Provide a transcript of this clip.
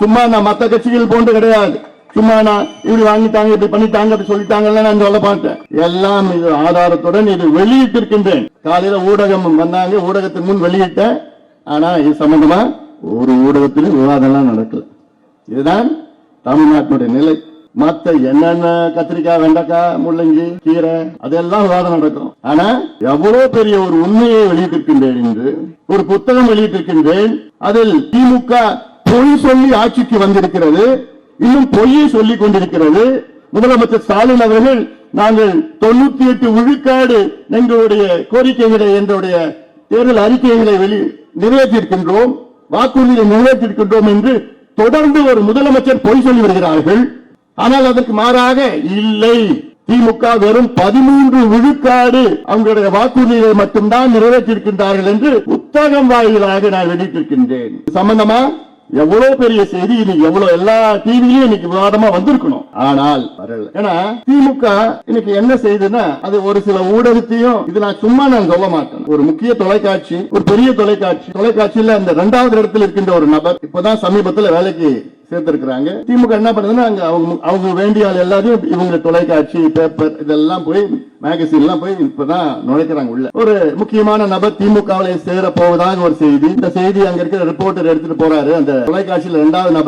சும்மா நான் மத்த கட்சிகள் போன்று கிடையாது. சும்மா நான் இப்படி வாங்கிட்டாங்க இப்படி பண்ணிட்டாங்க அப்படி சொல்லிட்டாங்கல்ல நான் சொல்ல மாட்டேன். எல்லாம் இது ஆதாரத்துடன் இது வெளியிட்டிருக்கின்றேன். காலையில ஊடகம் வந்தாங்க ஊடகத்துக்கு முன் வெளியிட்டேன். ஆனா இது சம்பந்தமா ஒரு ஊடகத்திலும் விவாதம் எல்லாம் நடக்கல. இதுதான் தமிழ்நாட்டினுடைய நிலை. மத்த என்னென்ன கத்திரிக்காய் வெண்டைக்காய் முள்ளங்கி கீரை அதெல்லாம் விவாதம் நடக்கும். ஆனா எவ்வளவு பெரிய ஒரு உண்மையை வெளியிட்டிருக்கின்றேன் என்று ஒரு புத்தகம் வெளியிட்டிருக்கின்றேன். அதில் திமுக பொய் சொல்லி ஆட்சிக்கு வந்திருக்கிறது. இன்னும் பொய்யை சொல்லிக் கொண்டிருக்கிறது. முதலமைச்சர் ஸ்டாலின் அவர்கள் நாங்கள் தொண்ணூத்தி எட்டு விழுக்காடு எங்களுடைய கோரிக்கைகளை எங்களுடைய தேர்தல் அறிக்கைகளை வெளி நிறைவேற்றியிருக்கின்றோம். வாக்குறுதியை நிறைவேற்றியிருக்கின்றோம் என்று தொடர்ந்து ஒரு முதலமைச்சர் பொய் சொல்லி வருகிறார்கள். ஆனால் அதற்கு மாறாக இல்லை. திமுக வெறும் பதிமூன்று விழுக்காடு அவங்களுடைய வாக்குறுதிகளை மட்டும்தான் நிறைவேற்றியிருக்கின்றார்கள் என்று புத்தகம் வாயிலாக நான் வெளியிட்டிருக்கின்றேன். சம்பந்தமா? எவ்வளவு பெரிய செய்தி இது எவ்வளவு எல்லா டிவிலையும் இன்னைக்கு விவாதமா வந்திருக்கணும். ஆனால் வரல. ஏன்னா திமுக இன்னைக்கு என்ன செய்யுதுன்னா அது ஒரு சில ஊடகத்தையும் இது நான் சும்மா நான் சொல்ல மாட்டேன். ஒரு முக்கிய தொலைக்காட்சி ஒரு பெரிய தொலைக்காட்சி தொலைக்காட்சியில அந்த இரண்டாவது இடத்துல இருக்கின்ற ஒரு நபர் இப்பதான் சமீபத்துல வேலைக்கு சேர்த்திருக்கிறாங்க. திமுக என்ன பண்ணுதுன்னா அங்க அவங்க அவங்க வேண்டிய ஆள் எல்லாரையும் இவங்க தொலைக்காட்சி பேப்பர் இதெல்லாம் போய் மேகசின் எல்லாம் போய் இப்பதான் நுழைக்கிறாங்க உள்ள. ஒரு முக்கியமான நபர் திமுகவில் சேர போவதாக ஒரு செய்தி. இந்த செய்தி அங்க இருக்கிற ரிப்போர்ட்டர் எடுத்துட்டு போறாரு. அந்த தொலைக்காட்சியில இரண்டாவது நபர்